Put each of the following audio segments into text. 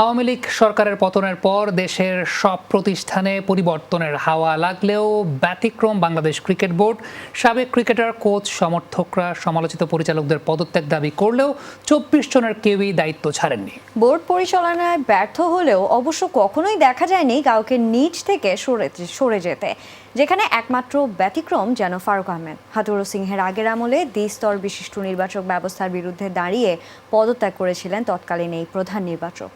আওয়ামী লীগ সরকারের পতনের পর দেশের সব প্রতিষ্ঠানে পরিবর্তনের হাওয়া লাগলেও ব্যতিক্রম বাংলাদেশ ক্রিকেট বোর্ড। সাবেক ক্রিকেটার, কোচ, সমর্থকরা, সমালোচিত পরিচালকদের পদত্যাগ দাবি করলেও চব্বিশ জনের কেউই দায়িত্ব ছাড়েননি। বোর্ড পরিচালনায় ব্যর্থ হলেও অবশ্য কখনোই দেখা যায়নি কাউকে নিচ থেকে সরে সরে যেতে, যেখানে একমাত্র ব্যতিক্রম যেন ফারুক আহমেদ। হাতুরু সিংহের আগের আমলে দ্বিস্তর বিশিষ্ট নির্বাচক ব্যবস্থার বিরুদ্ধে দাঁড়িয়ে পদত্যাগ করেছিলেন তৎকালীন এই প্রধান নির্বাচক।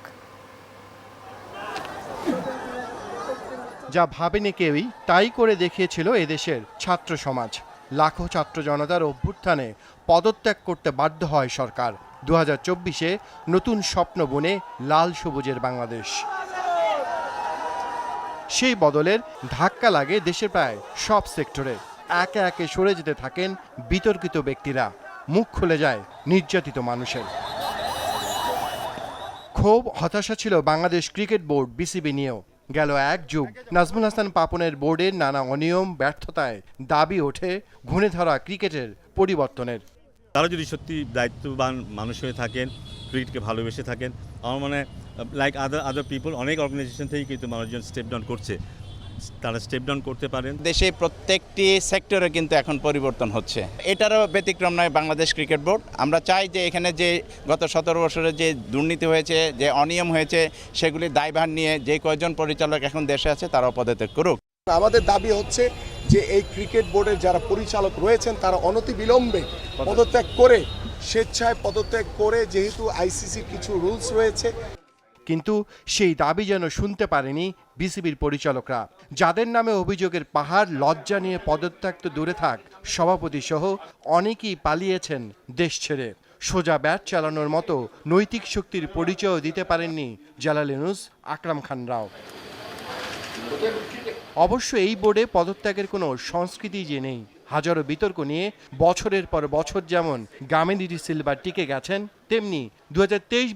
যা ভাবেনি কেউই, তাই করে দেখিয়েছিল এদেশের ছাত্র সমাজ। লাখো ছাত্র জনতার অভ্যুত্থানে পদত্যাগ করতে বাধ্য হয় সরকার। দু হাজার চব্বিশে নতুন স্বপ্ন বুনে লাল সবুজের বাংলাদেশ। সেই বদলের ধাক্কা লাগে দেশের প্রায় সব সেক্টরে। একে একে সরে যেতে থাকেন বিতর্কিত ব্যক্তিরা। মুখ খুলে যায় নির্যাতিত মানুষের। ক্ষোভ, হতাশা ছিল বাংলাদেশ ক্রিকেট বোর্ড, বিসিবি নিয়েও। গেল এক যুগ। নাজমুল হাসান পাপনের বোর্ডের নানা অনিয়ম, ব্যর্থতায় দাবি ওঠে ঘুণে ধরা ক্রিকেটের পরিবর্তনের। তারা যদি সত্যি দায়িত্ববান মানুষ হয়ে থাকেন, ক্রিকেটকে ভালোবেসে থাকেন, আমার মানে লাইক আদার আদার পিপল অনেক অর্গানাইজেশন থেকেই কিন্তু মানুষজন স্টেপ ডাউন করছে। তারা স্টেপ ডাউন করতে পারেন। দেশে প্রত্যেকটি সেক্টরে কিন্তু এখন পরিবর্তন হচ্ছে। এটারও ব্যতিক্রম নয় বাংলাদেশ ক্রিকেট বোর্ড। আমরা চাই যে এখানে যে গত সতেরো বছরে যে দুর্নীতি হয়েছে যে অনিয়ম হয়েছে সেগুলি দায়ভার নিয়ে যে কয়জন পরিচালক এখন দেশে আছে তারাও পদত্যাগ করুক। আমাদের দাবি হচ্ছে যে এই ক্রিকেট বোর্ডের যারা পরিচালক রয়েছেন তারা অনতি বিলম্বে পদত্যাগ করে স্বেচ্ছায় পদত্যাগ করে যেহেতু আইসিসির কিছু রুলস রয়েছে কিন্তু সেই দাবি যেন শুনতে পারেনি বিসিবির পরিচালকরা। যাদের নামে অভিযোগের পাহাড়, লজ্জা নিয়ে পদত্যাগ তো দূরে থাক, সভাপতি সহ অনেকেই পালিয়েছেন দেশ ছেড়ে। সোজা ব্যাট চালানোর মতো নৈতিক শক্তির পরিচয় দিতে পারেননি জালালিনুস আকরাম খান রাও। অবশ্য এই বোর্ডে পদত্যাগের কোনো সংস্কৃতি যে নেই। হাজারো বিতর্ক নিয়ে বছরের পর বছর যেমন গামেদিটি সিলভার টিকে গেছেন তেমনি দু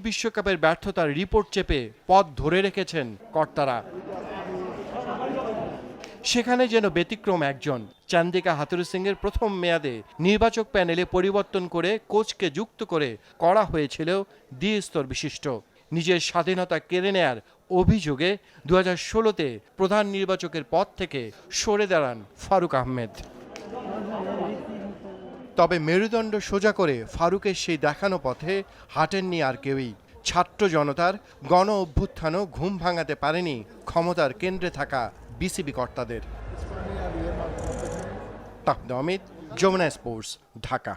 বিশ্বকাপের ব্যর্থতার রিপোর্ট চেপে পথ ধরে রেখেছেন কর্তারা। সেখানে যেন ব্যতিক্রম একজন। চান্দিকা হাতুরু সিংয়ের প্রথম মেয়াদে নির্বাচক প্যানেলে পরিবর্তন করে কোচকে যুক্ত করে করা হয়েছিল দ্বিস্তর বিশিষ্ট। নিজের স্বাধীনতা কেড়ে নেয়ার অভিযোগে দু হাজার ষোলোতে প্রধান নির্বাচকের পদ থেকে সরে দাঁড়ান ফারুক আহমেদ। তবে মেরুদণ্ড সোজা করে ফারুকের সেই দেখানো পথে হাঁটেননি আর কেউই। ছাত্র জনতার গণ অভ্যুত্থানও ঘুম ভাঙাতে পারেনি ক্ষমতার কেন্দ্রে থাকা বিসিবি কর্তাদের। অমিত, যমুনা স্পোর্টস, ঢাকা।